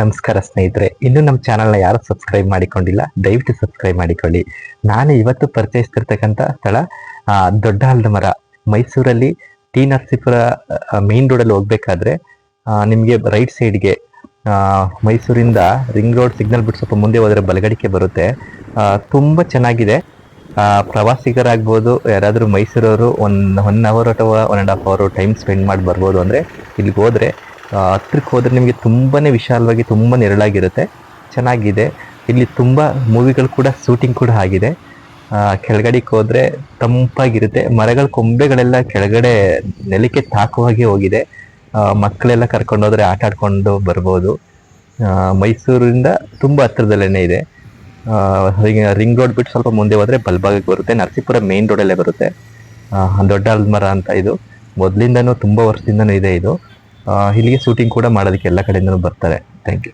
ನಮಸ್ಕಾರ ಸ್ನೇಹಿತರೆ, ಇನ್ನು ನಮ್ಮ ಚಾನಲ್ನ ಯಾರು ಸಬ್ಸ್ಕ್ರೈಬ್ ಮಾಡಿಕೊಂಡಿಲ್ಲ, ದಯವಿಟ್ಟು ಸಬ್ಸ್ಕ್ರೈಬ್ ಮಾಡಿಕೊಳ್ಳಿ. ನಾನು ಇವತ್ತು ಪರಿಚಯಿಸ್ತಿರ್ತಕ್ಕಂಥ ಸ್ಥಳ ದೊಡ್ಡ ಹಲ್ದ ಮರ. ಮೈಸೂರಲ್ಲಿ ಟಿ ನರಸೀಪುರ ಮೇನ್ ರೋಡಲ್ಲಿ ಹೋಗ್ಬೇಕಾದ್ರೆ ನಿಮಗೆ ರೈಟ್ ಸೈಡ್ಗೆ ಮೈಸೂರಿಂದ ರಿಂಗ್ ರೋಡ್ ಸಿಗ್ನಲ್ ಬಿಟ್ಟು ಸ್ವಲ್ಪ ಮುಂದೆ ಹೋದರೆ ಬಲಗಡಿಕೆ ಬರುತ್ತೆ. ತುಂಬಾ ಚೆನ್ನಾಗಿದೆ. ಪ್ರವಾಸಿಗರಾಗ್ಬೋದು, ಯಾರಾದರೂ ಮೈಸೂರವರು ಒನ್ ಒನ್ ಅವರ್ ಅಥವಾ ಒನ್ ಆ್ಯಂಡ್ ಹಾಫ್ ಅವರು ಟೈಮ್ ಸ್ಪೆಂಡ್ ಮಾಡಿ ಬರ್ಬೋದು ಅಂದರೆ ಇಲ್ಲಿಗೆ ಹೋದರೆ ಹತ್ರಕ್ಕೆ ಹೋದರೆ ನಿಮಗೆ ತುಂಬಾ ವಿಶಾಲವಾಗಿ ತುಂಬ ನೆರಳಾಗಿರುತ್ತೆ. ಚೆನ್ನಾಗಿದೆ. ಇಲ್ಲಿ ತುಂಬ ಮೂವಿಗಳು ಕೂಡ, ಶೂಟಿಂಗ್ ಕೂಡ ಆಗಿದೆ. ಕೆಳಗಡೆಗೆ ಹೋದರೆ ತಂಪಾಗಿರುತ್ತೆ. ಮರಗಳ ಕೊಂಬೆಗಳೆಲ್ಲ ಕೆಳಗಡೆ ನೆಲಕ್ಕೆ ತಾಕುವ ಹಾಗೆ ಹೋಗಿದೆ. ಮಕ್ಕಳೆಲ್ಲ ಕರ್ಕೊಂಡು ಹೋದರೆ ಆಟ ಆಡ್ಕೊಂಡು ಬರ್ಬೋದು. ಮೈಸೂರಿಂದ ತುಂಬ ಹತ್ರದಲ್ಲೇ ಇದೆ. ರಿಂಗ್ ರೋಡ್ ಬಿಟ್ಟು ಸ್ವಲ್ಪ ಮುಂದೆ ಹೋದರೆ ಬಲ್ಭಾಗಕ್ಕೆ ಬರುತ್ತೆ. ನರಸೀಪುರ ಮೇನ್ ರೋಡಲ್ಲೇ ಬರುತ್ತೆ. ದೊಡ್ಡ ಅಲ್ಮರ ಅಂತ ಇದು. ಮೊದಲಿಂದನೂ ತುಂಬ ವರ್ಷದಿಂದನೂ ಇದೆ ಇದು. ಇಲ್ಲಿಗೆ ಶೂಟಿಂಗ್ ಕೂಡ ಮಾಡೋದಕ್ಕೆ ಎಲ್ಲ ಕಡೆಯಿಂದ ಬರ್ತಾರೆ ಥ್ಯಾಂಕ್ ಯು